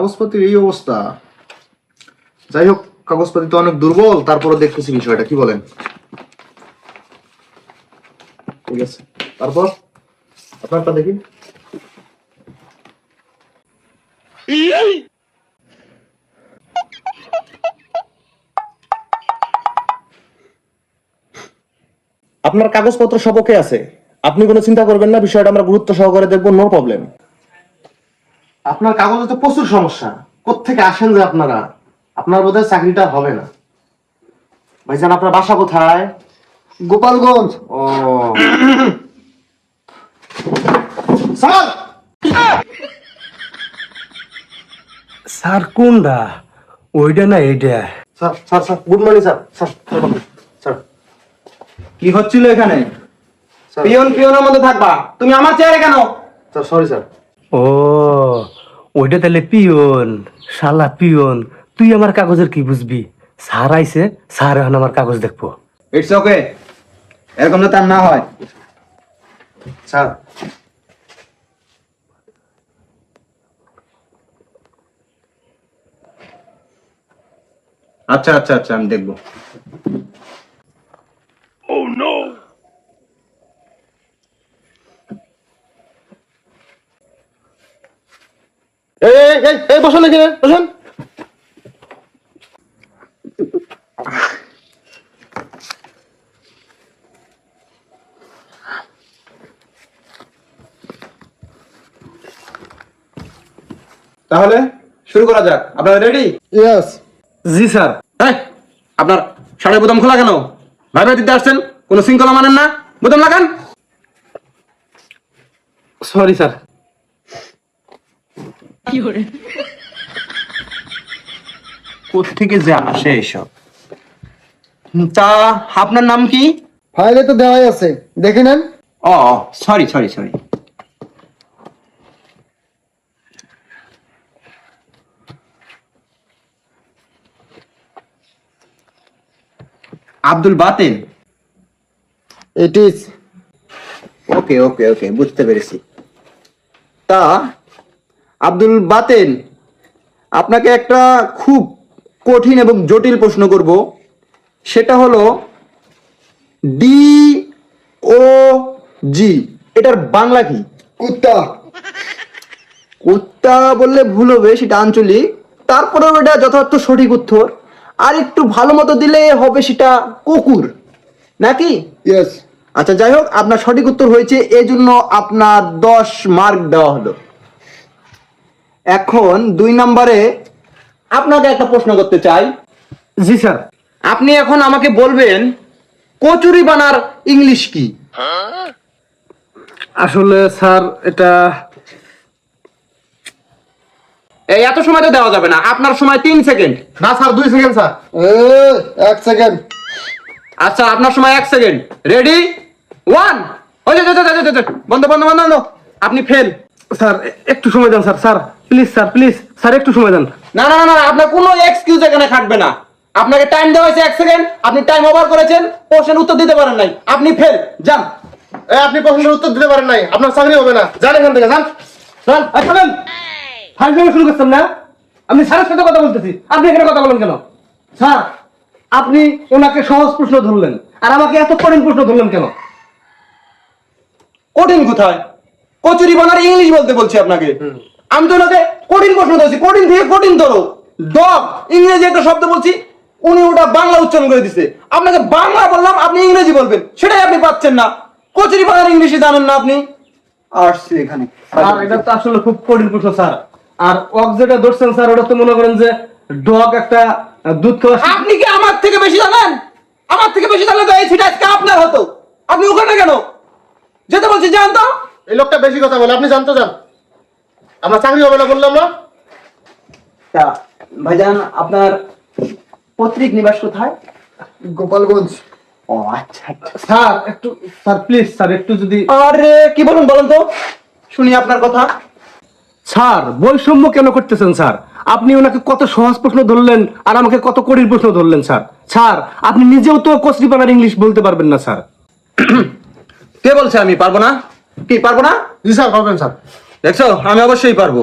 কাগজপত্রের এই অবস্থা। যাই হোক কাগজপাতি তো অনেক দুর্বল তারপরে দেখতেছি বিষয়টা, কি বলেন? ঠিক আছে, তারপর? আপনারটা দেখি। আপনার কাগজপত্র সব ওকে আছে। আপনি কোনো চিন্তা করবেন না, বিষয়টা আমরা গুরুত্ব সহকারে দেখব নো প্রবলেম আপনার কাগজে তো প্রচুর সমস্যা। কোত্থেকে আসেন যে আপনারা? আপনার বোধহয় চাকরিটা হবে না। ভাইজান আপনার বাসা কোথায়? গোপালগঞ্জ। ও। স্যার! স্যার কোনটা? ওইটা না এইটা? Sir sir sir good morning sir. Sir sir কি হচ্ছিল এখানে? স্যার। পিয়ন পিয়নের মধ্যে থাকবা। তুমি আমার চেয়ারে কেন? Sir sorry sir. ও ওইটা তাহলে পিয়ন শালা পিয়ন তুই আমার কাগজের কি বুঝবি? স্যার আইছে স্যার এখন আমার কাগজ দেখব। ইটস ওকে এরকম যাতে আর না হয়। স্যার। আচ্ছা আচ্ছা আচ্ছা আমি দেখব। এই এই, এই এই বসেন এখানে বসেন। তাহলে শুরু করা যাক। আপনারা রেডি ইয়েস জি স্যার। আপনার শাড়ির বোতাম খোলা কেন? ভাই ভাই দিতে আসছেন? কোনো শৃঙ্খলা মানেন না? বোতাম লাগান। Sorry sir. কোথেকে যে আসে এসব? তা আপনার নাম কি? ফাইলে তো দেওয়াই আছে। দেখে নেন। ও sorry sorry sorry Abdul Baten? It is okay okay okay বুঝতে পেরেছি। তা আব্দুল বাতেন আপনাকে একটা খুব কঠিন এবং জটিল প্রশ্ন করব। সেটা হলো ডি ও জি এটার বাংলা কি? কুত্তা। কুত্তা বললে ভুল হবে সেটা আঞ্চলিক। তারপরেও এটা যথার্থ সঠিক উত্তর। আর একটু ভালো মতো দিলে হবে সেটা কুকুর। নাকি? আচ্ছা যাই হোক আপনার সঠিক উত্তর হয়েছে এই জন্য আপনার দশ মার্ক দেওয়া হলো। এখন দুই নম্বরে আপনাকে একটা প্রশ্ন করতে চাই। জি স্যার। আপনি এখন আমাকে বলবেন কচুরি বানার ইংলিশ কি? আসলে স্যার এটা এই এত সময় তো দেওয়া যাবে না। আপনার সময় তিন সেকেন্ড। না স্যার দুই সেকেন্ড স্যার। এই, এক সেকেন্ড। আচ্ছা আপনার সময় এক সেকেন্ড। রেডি ওয়ান বন্ধ বন্ধ বন্ধ বন্ধ। আপনি ফেল স্যার একটু সময় দেন sir. Sir please sir please sir একটু সময় দেন। না না না আপনার কোনো এক্সকিউজ এখানে না। আপনাকে টাইম দেওয়া হয়েছে এক সেকেন্ড আপনি টাইম ওভার করেছেন কোশ্চেন উত্তর দিতে পারেন নাই। আপনি ফেল যান। আপনি প্রশ্নের উত্তর দিতে পারেন নাই। আপনার চাকরি হবে না। যান এখান থেকে যান। শুরু করছেন না? আমি স্যারের সাথে কথা বলতেছি। আপনি এখানে কথা বলেন কেন? স্যার আপনি ওনাকে সহজ প্রশ্ন ধরলেন। আর আমাকে এত কঠিন প্রশ্ন ধরলেন কেন? কঠিন কোথায়? কচুরি বানার ইংলিশ বলতে বলছি আপনাকে। আমি তো ওনাকে কঠিন প্রশ্ন দিয়েছি কঠিন থেকে কঠিন ধরো। ডগ ইংরেজি একটা শব্দ বলছি উনি ওটা বাংলা উচ্চারণ করে দিছে। আপনাকে বাংলা বললাম আপনি ইংরেজি বলবেন সেটাই আপনি পাচ্ছেন না। কচুরি বানার ইংলিশে জানেন না আপনি। আসছে এখানে। স্যার এটা তো আসলে খুব কঠিন প্রশ্ন স্যার। আর ওক যেটা ধরছেন স্যার ওটা তো মনে করেন যে ডগ একটা দুধ খাওয়া আপনি কি আমার থেকে বেশি জানেন? আমার থেকে বেশি জানলে তো এই সিট আজকে আপনার হতো। আপনি ওখানে কেন? যেতে বলছি যান তো এই লোকটা বেশি কথা বলে আপনি জানতে যান আমার চাকরি হবে না বললাম না তা ভাইজান আপনার পত্রিক নিবাস কোথায়? গোপালগঞ্জ। ও আচ্ছা আচ্ছা। স্যার একটু স্যার প্লিজ স্যার একটু যদি আরে কি বলুন বলুন তো। শুনি আপনার কথা। স্যার বৈষম্য কেন করতেছেন স্যার? আপনি ওনাকে কত সহজ প্রশ্ন ধরলেন আর আমাকে কত কঠিন প্রশ্ন ধরলেন স্যার। স্যার আপনি নিজেও তো কচরিপানার ইংলিশ বলতে পারবেন না স্যার। কে বলছে আমি? পারব না? কি পারব না? জি স্যার পারবেন স্যার। দেখছ? আমি অবশ্যই পারব।